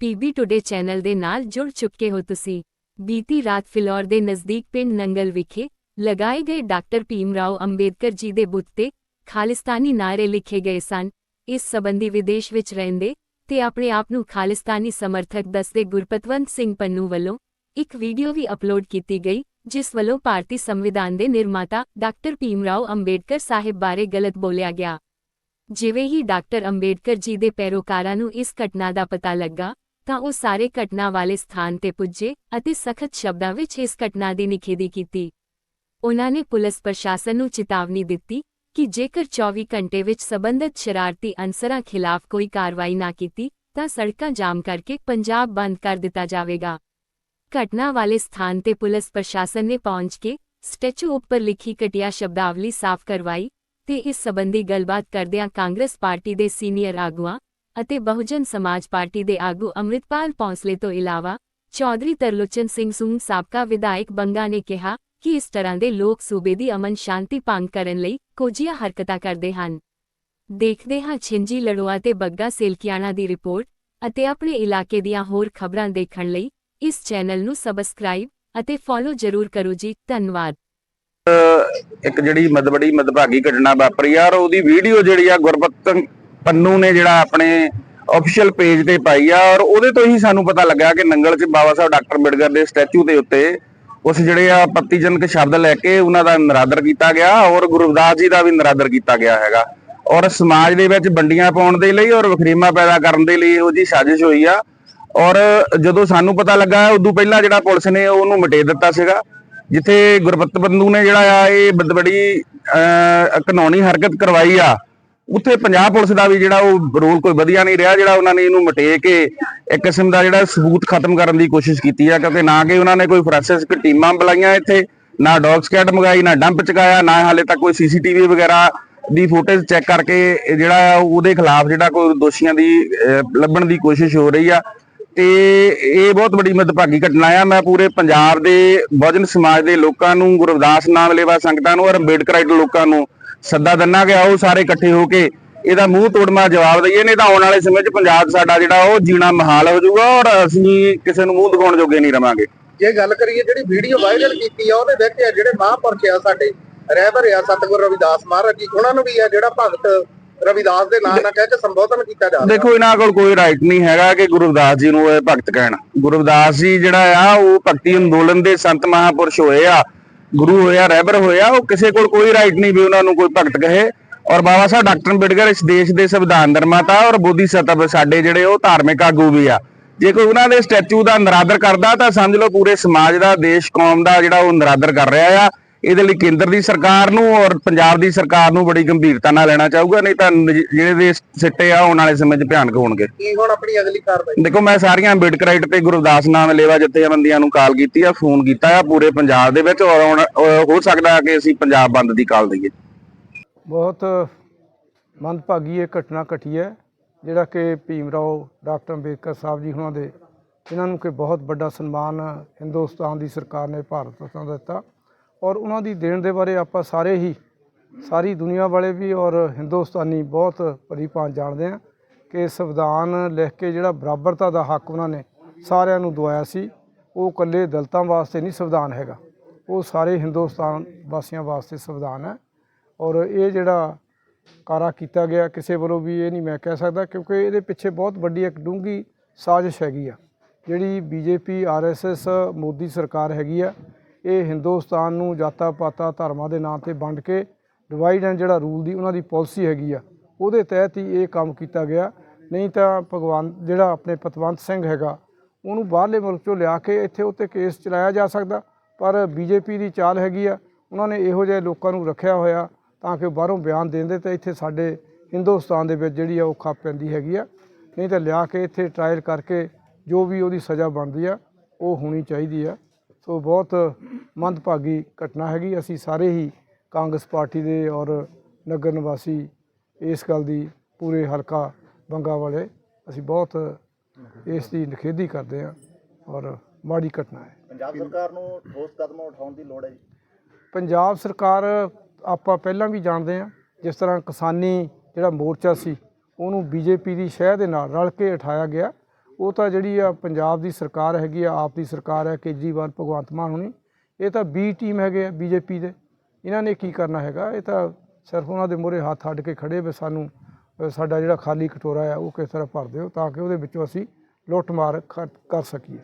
PB today channel ਦੇ ਨਾਲ ਜੁੜ ਚੁੱਕੇ ਹੋ ਤੁਸੀਂ। ਬੀਤੀ ਰਾਤ ਫਿਲੌਰ ਦੇ ਨਜ਼ਦੀਕ ਪਿੰਡ ਨੰਗਲ ਵਿਖੇ ਲਗਾਏ ਗਏ ਡਾਕਟਰ ਭੀਮ ਰਾਓ ਅੰਬੇਦਕਰ ਜੀ ਦੇ ਬੁੱਤ ਤੇ ਖਾਲਿਸਤਾਨੀ ਨਾਅਰੇ ਲਿਖੇ ਗਏ ਸਨ। ਇਸ ਸਬੰਧੀ ਵਿਦੇਸ਼ ਵਿੱਚ ਰਹਿੰਦੇ ਤੇ ਆਪਣੇ ਆਪ ਨੂੰ ਖਾਲਿਸਤਾਨੀ ਸਮਰਥਕ ਦੱਸਦੇ ਗੁਰਪਤਵੰਤ ਸਿੰਘ ਪੰਨੂ ਵੱਲੋਂ ਇੱਕ ਵੀਡੀਓ ਵੀ ਅਪਲੋਡ ਕੀਤੀ ਗਈ, ਜਿਸ ਵੱਲੋਂ ਭਾਰਤੀ ਸੰਵਿਧਾਨ ਦੇ ਨਿਰਮਾਤਾ ਡਾਕਟਰ ਭੀਮ ਰਾਓ ਅੰਬੇਡਕਰ ਸਾਹਿਬ ਬਾਰੇ ਗਲਤ ਬੋਲਿਆ ਗਿਆ। ਜਿਵੇਂ ਹੀ ਡਾਕਟਰ ਅੰਬੇਡਕਰ ਜੀ ਦੇ ਪੈਰੋਕਾਰਾਂ ਨੂੰ ਇਸ ਘਟਨਾ ਦਾ ਪਤਾ ਲੱਗਾ ਤਾਂ ਉਹ ਸਾਰੇ ਘਟਨਾ ਵਾਲੇ ਸਥਾਨ ਤੇ ਪੁੱਜੇ ਅਤੇ ਸਖਤ ਸ਼ਬਦਾਂ ਵਿੱਚ ਇਸ ਘਟਨਾ ਦੀ ਨਿਖੇਧੀ ਕੀਤੀ। ਉਹਨਾਂ ਨੇ ਪੁਲਿਸ ਪ੍ਰਸ਼ਾਸਨ ਨੂੰ ਚੇਤਾਵਨੀ ਦਿੱਤੀ ਕਿ ਜੇਕਰ 24 ਘੰਟੇ ਵਿੱਚ ਸਬੰਧਤ ਸ਼ਰਾਰਤੀ ਅਨਸਰਾਂ ਖਿਲਾਫ ਕੋਈ ਕਾਰਵਾਈ ਨਾ ਕੀਤੀ, ਤਾਂ ਸੜਕਾਂ ਜਾਮ ਕਰਕੇ ਪੰਜਾਬ ਬੰਦ ਕਰ ਦਿੱਤਾ ਜਾਵੇਗਾ। ਘਟਨਾ ਵਾਲੇ ਸਥਾਨ ਤੇ ਪੁਲਿਸ ਪ੍ਰਸ਼ਾਸਨ ਨੇ ਪਹੁੰਚ ਕੇ ਸਟੈਚੂ ਉੱਪਰ ਲਿਖੀ ਘਟੀਆ ਸ਼ਬਦਾਵਲੀ ਸਾਫ਼ ਕਰਵਾਈ ਤੇ ਇਸ ਸਬੰਧੀ ਗੱਲਬਾਤ ਕਰਦਿਆਂ ਕਾਂਗਰਸ ਪਾਰਟੀ ਦੇ ਸੀਨੀਅਰ ਆਗੂਆਂ ਅਤੇ ਬਹੁਜਨ ਸਮਾਜ ਪਾਰਟੀ ਦੇ ਆਗੂ ਅੰਮ੍ਰਿਤਪਾਲ ਪੌਂਸਲੇ ਤੋਂ ਇਲਾਵਾ ਚੌਧਰੀ ਤਰਲੋਚਨ ਸਿੰਘ ਸੂੰਹ ਸਾਬਕਾ ਵਿਧਾਇਕ ਬੰਗਾ ਨੇ ਕਿਹਾ ਕਿ ਇਸ ਤਰ੍ਹਾਂ ਦੇ ਲੋਕ ਸੂਬੇ ਦੀ ਅਮਨ ਸ਼ਾਂਤੀ ਭੰਗ ਕਰਨ ਲਈ ਕੋਝੀਆਂ ਹਰਕਤਾਂ ਕਰਦੇ ਹਨ। ਦੇਖਦੇ ਹਾਂ ਛਿੰਜੀ ਲੜੋਆ ਤੇ ਬੱਗਾ ਸੇਲਕਿਆਣਾ ਦੀ ਰਿਪੋਰਟ ਅਤੇ ਆਪਣੇ ਇਲਾਕੇ ਦੀਆਂ ਹੋਰ ਖਬਰਾਂ ਦੇਖਣ ਲਈ ਇਸ ਚੈਨਲ ਨੂੰ ਸਬਸਕ੍ਰਾਈਬ ਅਤੇ ਫੋਲੋ ਜ਼ਰੂਰ ਕਰੋ ਜੀ, ਧੰਨਵਾਦ। ਇੱਕ ਜਿਹੜੀ ਮਦਬੜੀ ਮਦਭਾਗੀ ਘਟਨਾ ਵਾਪਰੀ ਆ ਉਹਦੀ ਵੀਡੀਓ ਜਿਹੜੀ ਆ ਗੁਰਬਤ ਪੰਨੂ ਨੇ ਜਿਹੜਾ ਆਪਣੇ ਅਫੀਸ਼ੀਅਲ ਪੇਜ ਤੇ ਪਾਈ ਆ ਔਰ ਉਹਦੇ ਤੋਂ ਹੀ ਸਾਨੂੰ ਪਤਾ ਲੱਗਾ ਕਿ ਨੰਗਲ 'ਚ ਬਾਬਾ ਸਾਹਿਬ ਡਾਕਟਰ ਅੰਬੇਡਕਰ ਦੇ ਸਟੈਚੂ ਦੇ ਉੱਤੇ ਉਸ ਜਿਹੜੇ ਆ ਪੱਤੀਜਨਕ ਸ਼ਬਦ ਲੈ ਕੇ ਉਹਨਾਂ ਦਾ ਨਿਰਾਦਰ ਕੀਤਾ ਗਿਆ ਔਰ ਗੁਰੂ ਰਵਿਦਾਸ ਜੀ ਦਾ ਵੀ ਨਿਰਾਦਰ ਕੀਤਾ ਗਿਆ ਹੈਗਾ। ਔਰ ਸਮਾਜ ਦੇ ਵਿੱਚ ਵੰਡੀਆਂ ਪਾਉਣ ਦੇ ਲਈ ਔਰ ਵਖਰੇਮਾ ਪੈਦਾ ਕਰਨ ਦੇ ਲਈ ਇਹੋ ਜੀ ਸਾਜ਼ਿਸ਼ ਹੋਈ ਆ। ਔਰ ਜਦੋਂ ਸਾਨੂੰ ਪਤਾ ਲੱਗਾ ਉਦੋਂ ਪਹਿਲਾਂ ਜਿਹੜਾ ਪੁਲਿਸ ਨੇ ਉਹਨੂੰ ਮਟੇ ਦਿੱਤਾ ਸੀਗਾ ਜਿੱਥੇ ਗੁਰਬਤ ਬੰਦੂ ਨੇ ਜਿਹੜਾ ਆ ਇਹ ਬਦ- ਬੜੀ ਅਹ, ਕਾਨੂੰਨੀ ਹਰਕਤ ਕਰਵਾਈ ਆ। ਉੱਥੇ ਪੰਜਾਬ ਪੁਲਿਸ ਦਾ ਵੀ ਜਿਹੜਾ ਉਹ ਰੋਲ ਕੋਈ ਵਧੀਆ ਨਹੀਂ ਰਿਹਾ, ਜਿਹੜਾ ਉਹਨਾਂ ਨੇ ਇਹਨੂੰ ਮਟੇ ਕੇ ਇੱਕ ਕਿਸਮ ਦਾ ਜਿਹੜਾ ਸਬੂਤ ਖਤਮ ਕਰਨ ਦੀ ਕੋਸ਼ਿਸ਼ ਕੀਤੀ ਆ, ਕਿਉਂਕਿ ਨਾ ਕਿ ਉਹਨਾਂ ਨੇ ਕੋਈ ਫੋਰੈਂਸਿਕ ਟੀਮਾਂ ਬੁਲਾਈਆਂ ਇੱਥੇ, ਨਾ ਡੌਗ ਸਕੈਡ ਮੰਗਾਈ, ਨਾ ਡੰਪ ਚਕਾਇਆ, ਨਾ ਹਾਲੇ ਤੱਕ ਕੋਈ ਸੀਸੀਟੀਵੀ ਵਗੈਰਾ ਦੀ ਫੁਟੇਜ ਚੈੱਕ ਕਰਕੇ ਜਿਹੜਾ ਉਹਦੇ ਖਿਲਾਫ ਜਿਹੜਾ ਕੋਈ ਦੋਸ਼ੀਆਂ ਦੀ ਲੱਭਣ ਦੀ ਕੋਸ਼ਿਸ਼ ਹੋ ਰਹੀ ਆ। ਤੇ ਇਹ ਬਹੁਤ ਵੱਡੀ ਮਦਭਾਗੀ ਘਟਨਾ ਆ। ਮੈਂ ਪੂਰੇ ਪੰਜਾਬ ਦੇ ਬਹੁਜਨ ਸਮਾਜ ਦੇ ਲੋਕਾਂ ਨੂੰ ਗੁਰਦਾਸ ਨਾਮ ਲੇਵਾ ਸੰਗਤਾਂ ਨੂੰ, ਔਰ ਅੰਬੇਡਕਰਾਈਟ ਲੋਕਾਂ ਨੂੰ ਸੱਦਾ ਦਿੰਨਾ ਕਿ ਆਓ ਸਾਰੇ ਇਕੱਠੇ ਹੋ ਕੇ ਇਹਦਾ ਮੂੰਹ ਤੋੜਮਾ ਜਵਾਬ ਦਈਏ ਨਹੀਂ ਤਾਂ ਆਉਣ ਵਾਲੇ ਸਮੇਂ 'ਚ ਪੰਜਾਬ ਸਾਡਾ ਜਿਹੜਾ ਉਹ ਜੀਣਾ ਮਹਾਲ ਹੋ ਜਾਊਗਾ ਔਰ ਅਸੀਂ ਕਿਸੇ ਨੂੰ ਮੂੰਹ ਦਿਖਾਉਣ ਜੋਗੇ ਨਹੀਂ ਰਵਾਂਗੇ। ਜੇ ਗੱਲ ਕਰੀਏ ਜਿਹੜੀ ਵੀਡੀਓ ਵਾਇਰਲ ਕੀਤੀ ਆ ਉਹਦੇ ਵਿੱਚ ਆ ਜਿਹੜੇ ਮਹਾਂਪੁਰਖ ਆ ਸਾਡੇ ਰਹਿਬਰ ਆ ਸਤਿਗੁਰੂ ਰਵਿਦਾਸ ਮਹਾਰਾਜ ਜੀ ਉਹਨਾਂ ਨੂੰ ਵੀ ਆ ਜਿਹੜਾ ਭਗਤ ਰਵਿਦਾਸ ਦੇ ਨਾਂ ਨਾਲ ਕਹਿ ਕੇ ਸੰਬੋਧਨ ਕੀਤਾ ਜਾ ਰਿਹਾ। ਦੇਖੋ ਇਹਨਾਂ ਕੋਲ ਕੋਈ ਰਾਈਟ ਨਹੀਂ ਹੈਗਾ ਕਿ ਗੁਰੂ ਰਵਿਦਾਸ ਜੀ ਨੂੰ ਇਹ ਭਗਤ ਕਹਿਣ। ਗੁਰੂ ਰਵਿਦਾਸ ਜੀ ਜਿਹੜਾ ਆ ਉਹ ਭਗਤੀ ਅੰਦੋਲਨ ਦੇ ਸੰਤ ਮਹਾਪੁਰਸ਼ ਹੋਏ ਆ। ਗੁਰੂ ਹੋਇਆ, ਰਹਿਬਰ ਹੋਇਆ, ਉਹ ਕਿਸੇ ਕੋਲ ਕੋਈ ਰਾਈਟ ਨਹੀਂ ਵੀ ਉਹਨਾਂ ਨੂੰ ਕੋਈ ਭਗਤ ਕਹੇ। ਔਰ ਬਾਬਾ ਸਾਹਿਬ ਡਾਕਟਰ ਅੰਬੇਡਕਰ ਇਸ ਦੇਸ਼ ਦੇ ਸੰਵਿਧਾਨ ਨਿਰਮਾਤਾ ਔਰ ਬੋਧੀ ਸਤਵ ਸਾਡੇ ਜਿਹੜੇ ਉਹ ਧਾਰਮਿਕ ਆਗੂ ਵੀ ਆ। ਜੇ ਕੋਈ ਉਹਨਾਂ ਦੇ ਸਟੈਚੂ ਦਾ ਨਿਰਾਦਰ ਕਰਦਾ ਤਾਂ ਸਮਝ ਲਓ ਪੂਰੇ ਸਮਾਜ ਦਾ, ਦੇਸ਼, ਕੌਮ ਦਾ ਜਿਹੜਾ ਉਹ ਨਿਰਾਦਰ ਕਰ ਰਿਹਾ ਆ। ਇਹਦੇ ਲਈ ਕੇਂਦਰ ਦੀ ਸਰਕਾਰ ਨੂੰ ਔਰ ਪੰਜਾਬ ਦੀ ਸਰਕਾਰ ਨੂੰ ਬੜੀ ਗੰਭੀਰਤਾ ਨਾਲ ਲੈਣਾ ਚਾਹੂਗਾ ਨਹੀਂ ਤਾਂ ਜਿਹੜੇ ਦੇ ਸਿੱਟੇ ਆ ਆਉਣ ਵਾਲੇ ਸਮੇਂ 'ਚ ਭਿਆਨਕ ਹੋਣਗੇ। ਕੀ ਹੁਣ ਆਪਣੀ ਅਗਲੀ ਕਾਰਵਾਈ? ਦੇਖੋ ਮੈਂ ਸਾਰੀਆਂ ਅੰਬੇਡਕਰਾਈਟ ਤੇ ਗੁਰਦਾਸ ਨਾਮ ਲੇਵਾ ਜਥੇਬੰਦੀਆਂ ਨੂੰ ਕਾਲ ਕੀਤੀ ਆ ਫੋਨ ਕੀਤਾ ਆ ਪੂਰੇ ਪੰਜਾਬ ਦੇ ਵਿੱਚ ਔਰ ਹੋ ਸਕਦਾ ਕਿ ਅਸੀਂ ਪੰਜਾਬ ਬੰਦ ਦੀ ਕਾਲ ਦਈਏ। ਬਹੁਤ ਮੰਦਭਾਗੀ ਇਹ ਘਟਨਾ ਘਟੀ ਹੈ ਜਿਹੜਾ ਕਿ ਭੀਮ ਰਾਓ ਡਾਕਟਰ ਅੰਬੇਦਕਰ ਸਾਹਿਬ ਜੀ ਹੁਣਾਂ ਦੇ ਇਹਨਾਂ ਨੂੰ ਕਿ ਬਹੁਤ ਵੱਡਾ ਸਨਮਾਨ ਹਿੰਦੁਸਤਾਨ ਦੀ ਸਰਕਾਰ ਨੇ ਭਾਰਤ ਰਤਨ ਦਿੱਤਾ। ਔਰ ਉਹਨਾਂ ਦੀ ਦੇਣ ਦੇ ਬਾਰੇ ਆਪਾਂ ਸਾਰੇ ਹੀ, ਸਾਰੀ ਦੁਨੀਆ ਵਾਲੇ ਵੀ ਔਰ ਹਿੰਦੁਸਤਾਨੀ ਬਹੁਤ ਭਲੀ ਭਾਂਤ ਜਾਣਦੇ ਆ ਕਿ ਸੰਵਿਧਾਨ ਲਿਖ ਕੇ ਜਿਹੜਾ ਬਰਾਬਰਤਾ ਦਾ ਹੱਕ ਉਹਨਾਂ ਨੇ ਸਾਰਿਆਂ ਨੂੰ ਦਵਾਇਆ ਸੀ, ਉਹ ਇਕੱਲੇ ਦਲਤਾਂ ਵਾਸਤੇ ਨਹੀਂ ਸੰਵਿਧਾਨ ਹੈਗਾ। ਉਹ ਸਾਰੇ ਹਿੰਦੁਸਤਾਨ ਵਾਸੀਆਂ ਵਾਸਤੇ ਸੰਵਿਧਾਨ ਹੈ ਔਰ ਇਹ ਜਿਹੜਾ ਕਾਰਾ ਕੀਤਾ ਗਿਆ ਕਿਸੇ ਵੱਲੋਂ ਵੀ ਇਹ ਨਹੀਂ ਮੈਂ ਕਹਿ ਸਕਦਾ ਕਿਉਂਕਿ ਇਹਦੇ ਪਿੱਛੇ ਬਹੁਤ ਵੱਡੀ ਇੱਕ ਡੂੰਘੀ ਸਾਜ਼ਿਸ਼ ਹੈਗੀ ਆ, ਜਿਹੜੀ ਬੀਜੇਪੀ, ਆਰਐਸਐਸ, ਮੋਦੀ ਸਰਕਾਰ ਹੈਗੀ ਆ ਇਹ ਹਿੰਦੁਸਤਾਨ ਨੂੰ ਜਾਤਾਂ ਪਾਤਾਂ ਧਰਮਾਂ ਦੇ ਨਾਂ ਤੇ ਵੰਡ ਕੇ ਡਿਵਾਈਡ ਐਂਡ ਜਿਹੜਾ ਰੂਲ ਦੀ ਉਹਨਾਂ ਦੀ ਪਾਲਿਸੀ ਹੈਗੀ ਆ, ਉਹਦੇ ਤਹਿਤ ਹੀ ਇਹ ਕੰਮ ਕੀਤਾ ਗਿਆ। ਨਹੀਂ ਤਾਂ ਭਗਵਾਨ, ਜਿਹੜਾ ਆਪਣੇ ਪਤਵੰਤ ਸਿੰਘ ਹੈਗਾ, ਉਹਨੂੰ ਬਾਹਰਲੇ ਮੁਲਕ ਚੋਂ ਲਿਆ ਕੇ ਇੱਥੇ ਉੱਤੇ ਕੇਸ ਚਲਾਇਆ ਜਾ ਸਕਦਾ, ਪਰ ਬੀਜੇਪੀ ਦੀ ਚਾਲ ਹੈਗੀ ਆ, ਉਹਨਾਂ ਨੇ ਇਹੋ ਜਿਹੇ ਲੋਕਾਂ ਨੂੰ ਰੱਖਿਆ ਹੋਇਆ ਤਾਂ ਕਿ ਬਾਹਰੋਂ ਬਿਆਨ ਦੇਂਦੇ ਤਾਂ ਇੱਥੇ ਸਾਡੇ ਹਿੰਦੁਸਤਾਨ ਦੇ ਵਿੱਚ ਜਿਹੜੀ ਆ ਉਹ ਖੱਪ ਪੈਂਦੀ ਹੈਗੀ ਆ। ਨਹੀਂ ਤਾਂ ਲਿਆ ਕੇ ਇੱਥੇ ਟ੍ਰਾਇਲ ਕਰਕੇ ਜੋ ਵੀ ਉਹਦੀ ਸਜ਼ਾ ਬਣਦੀ ਆ, ਉਹ ਹੋਣੀ ਚਾਹੀਦੀ ਆ। ਸੋ ਬਹੁਤ ਮੰਦਭਾਗੀ ਘਟਨਾ ਹੈਗੀ। ਅਸੀਂ ਸਾਰੇ ਹੀ ਕਾਂਗਰਸ ਪਾਰਟੀ ਦੇ ਔਰ ਨਗਰ ਨਿਵਾਸੀ ਇਸ ਗੱਲ ਦੀ ਪੂਰੇ ਹਲਕਾ ਬੰਗਾ ਵਾਲੇ ਅਸੀਂ ਬਹੁਤ ਇਸ ਦੀ ਨਿਖੇਧੀ ਕਰਦੇ ਹਾਂ ਔਰ ਮਾੜੀ ਘਟਨਾ ਹੈ। ਪੰਜਾਬ ਸਰਕਾਰ ਨੂੰ ਠੋਸ ਕਦਮ ਉਠਾਉਣ ਦੀ ਲੋੜ ਹੈ ਜੀ? ਪੰਜਾਬ ਸਰਕਾਰ ਆਪਾਂ ਪਹਿਲਾਂ ਵੀ ਜਾਣਦੇ ਹਾਂ ਜਿਸ ਤਰ੍ਹਾਂ ਕਿਸਾਨੀ ਜਿਹੜਾ ਮੋਰਚਾ ਸੀ ਉਹਨੂੰ ਬੀਜੇਪੀ ਦੀ ਸ਼ਹਿ ਦੇ ਨਾਲ ਰਲ ਕੇ ਉਠਾਇਆ ਗਿਆ। ਉਹ ਤਾਂ ਜਿਹੜੀ ਆ ਪੰਜਾਬ ਦੀ ਸਰਕਾਰ ਹੈਗੀ ਆ, ਆਪ ਦੀ ਸਰਕਾਰ ਹੈ, ਕੇਜਰੀਵਾਲ, ਭਗਵੰਤ ਮਾਨ ਹੁਣੀ। ਇਹ ਤਾਂ ਬੀ ਟੀਮ ਹੈਗੇ ਆ ਬੀਜੇਪੀ ਦੇ। ਇਹਨਾਂ ਨੇ ਕੀ ਕਰਨਾ ਹੈਗਾ? ਇਹ ਤਾਂ ਸਿਰਫ ਉਹਨਾਂ ਦੇ ਮੂਹਰੇ ਹੱਥ ਅੱਡ ਕੇ ਖੜੇ ਵੀ ਸਾਨੂੰ ਸਾਡਾ ਜਿਹੜਾ ਖਾਲੀ ਕਟੋਰਾ ਆ, ਉਹ ਕਿਸ ਤਰ੍ਹਾਂ ਭਰ ਦਿਓ ਤਾਂ ਕਿ ਉਹਦੇ ਵਿੱਚੋਂ ਅਸੀਂ ਲੁੱਟ ਮਾਰ ਖ- ਕਰ ਸਕੀਏ।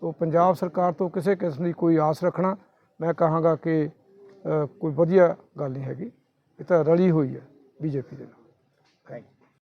ਸੋ ਪੰਜਾਬ ਸਰਕਾਰ ਤੋਂ ਕਿਸੇ ਕਿਸਮ ਦੀ ਕੋਈ ਆਸ ਰੱਖਣਾ, ਮੈਂ ਕਹਾਂਗਾ ਕਿ ਕੋਈ ਵਧੀਆ ਗੱਲ ਨਹੀਂ ਹੈਗੀ। ਇਹ ਤਾਂ ਰਲੀ ਹੋਈ ਹੈ ਬੀਜੇਪੀ ਦੇ ਨਾਲ। Thank you